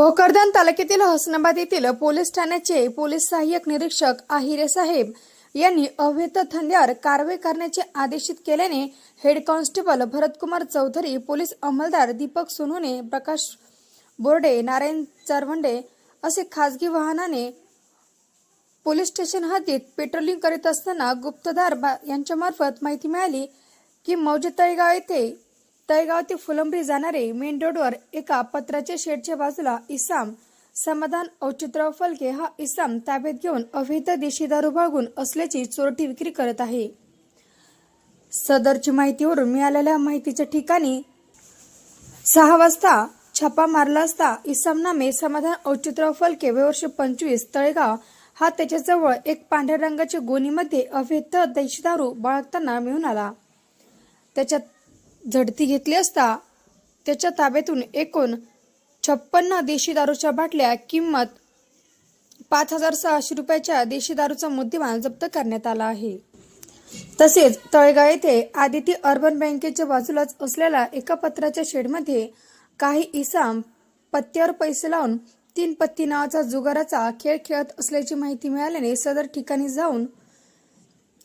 भोकरदन तालुक्यातील हसनाबाद येथील पोलीस ठाण्याचे पोलीस सहाय्यक निरीक्षक आहिरे साहेब यांनी अवैध धंद्यावर कारवाई करण्याचे आदेशित केल्याने head constable Bharatkumar Chaudhari police अंमलदार Deepak सोनूने प्रकाश बोर्डे नारायण चरवंडे असे खासगी वाहनाने पोलीस स्टेशन हद्दीत पेट्रोलिंग करीत असताना गुप्तदार बा- यांच्यामार्फत माहिती मिळाली की मौजे तळेगाव येथे तळेगाव ते फुलंब्री जाणारे मेन रोडवर एका पत्राच्या शेडच्या बाजूला इसाम समाधान औचित्रराव फलके हा इसाम ताब्यात घेऊन अवैध देशी दारू बाळगून असल्याची चोरटी विक्री करत आहे. सदरची माहितीवरून मिळालेल्या माहितीच्या ठिकाणी सहा वाजता छापा मारला असता इसाम नामे समाधान औचित्रराव फलके वर्ष पंचवीस तळेगाव हा त्याच्याजवळ एक पांढऱ्या रंगाच्या गोणीमध्ये अवैध देशी दारू बाळगताना मिळून आला. त्याच्यात झडती घेतली असता त्याच्या ताब्यातून एकूण छप्पन्न देशी दारूच्या बाटल्या किंमत पाच हजार सहाशे रुपयाच्या देशी दारूचा मुद्देमाल जप्त करण्यात आला आहे. तसेच तळेगाव येथे आदिती अर्बन बँकेच्या बाजूलाच असलेल्या एका पत्राच्या शेडमध्ये काही इसाम पत्त्यावर पैसे लावून तीन पत्ती नावाचा जुगाराचा खेळ खेळत असल्याची माहिती मिळाल्याने सदर ठिकाणी जाऊन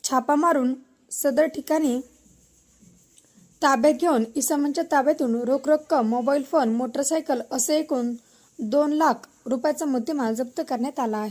छापा मारून सदर ठिकाणी ताब्यात घेऊन इसमांच्या ताब्यातून रोख रक्कम मोबाईल फोन मोटरसायकल असे एकूण दोन लाख रुपयाचा मुद्देमाल जप्त करण्यात आला आहे.